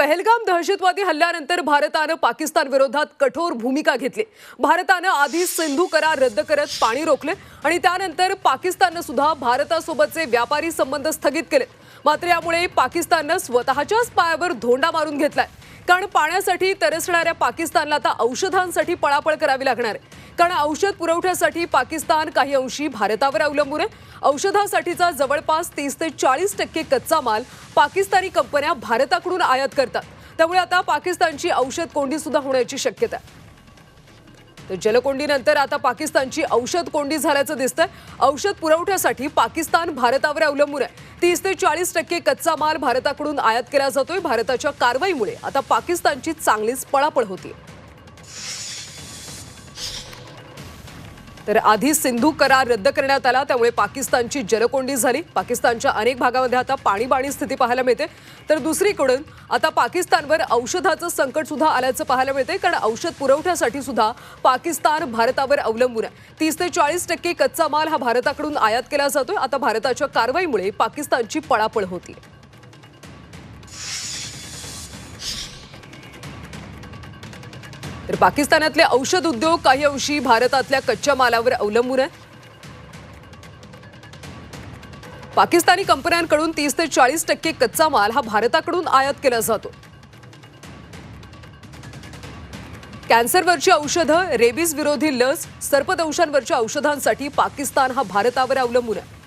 पहलगाम दहशतवादी हल्ल्यानंतर भारतानं पाकिस्तान विरोधात कठोर भूमिका घेतली. भारतानं आधी सिंधू करार रद्द करत पाणी रोखले आणि त्यानंतर पाकिस्ताननं सुद्धा भारतासोबतचे व्यापारी संबंध स्थगित केले. मात्र यामुळे पाकिस्ताननं स्वतःच्याच पायावर धोंडा मारून घेतलाय. कारण पाण्यासाठी तरसणाऱ्या पाकिस्तानला आता औषधांसाठी पळापळ करावी लागणार आहे. कारण औषध पुरवठ्यासाठी पाकिस्तान काही अंशी भारतावर अवलंबून आहे. औषधासाठीचा जवळपास तीस ते चाळीस टक्के कच्चा माल पाकिस्तानी कंपन्या भारताकडून आयात करतात. त्यामुळे आता पाकिस्तानची औषध कोंडी सुद्धा होण्याची शक्यता आहे. तर जलकोंडीनंतर आता पाकिस्तानची औषध कोंडी झाल्याचं दिसतंय. औषध पुरवठ्यासाठी पाकिस्तान भारतावर अवलंबून आहे. तीस ते चाळीस टक्के कच्चा माल भारताकडून आयात केला जातोय. भारताच्या कारवाईमुळे आता पाकिस्तानची चांगलीच पळापळ होती तर आधी सिंधू करार रद्द करण्यात आला त्यामुळे पाकिस्तानची जलकोंडी झाली. पाकिस्तानच्या अनेक भागामध्ये आता पाणीबाणी स्थिती पाहायला मिळते. तर दुसरीकडून आता पाकिस्तानवर औषधाचं संकट सुद्धा आल्याचं पाहायला मिळते कारण औषध पुरवठ्यासाठी सुद्धा पाकिस्तान भारतावर अवलंबून आहे. तीस ते चाळीस टक्के कच्चा माल हा भारताकडून आयात केला जातोय. आता भारताच्या कारवाईमुळे पाकिस्तानची पळापळ होती तर पाकिस्तानातले औषध उद्योग काही अंशी भारतातल्या कच्च्या मालावर अवलंबून आहे पाकिस्तानी कंपन्यांकडून तीस ते चाळीस टक्के कच्चा माल हा भारताकडून आयात केला जातो. कॅन्सरवरची औषधं रेबीज विरोधी लस सर्पदंशांवरच्या औषधांसाठी पाकिस्तान हा भारतावर अवलंबून आहे.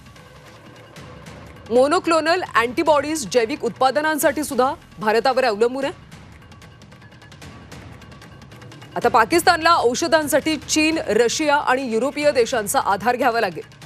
मोनोक्लोनल अँटीबॉडीज जैविक उत्पादनांसाठी सुद्धा भारतावर अवलंबून आहे. आता पाकिस्तानला औषधांसाठी चीन रशिया आणि युरोपीय देशांचा आधार घ्यावा लागेल.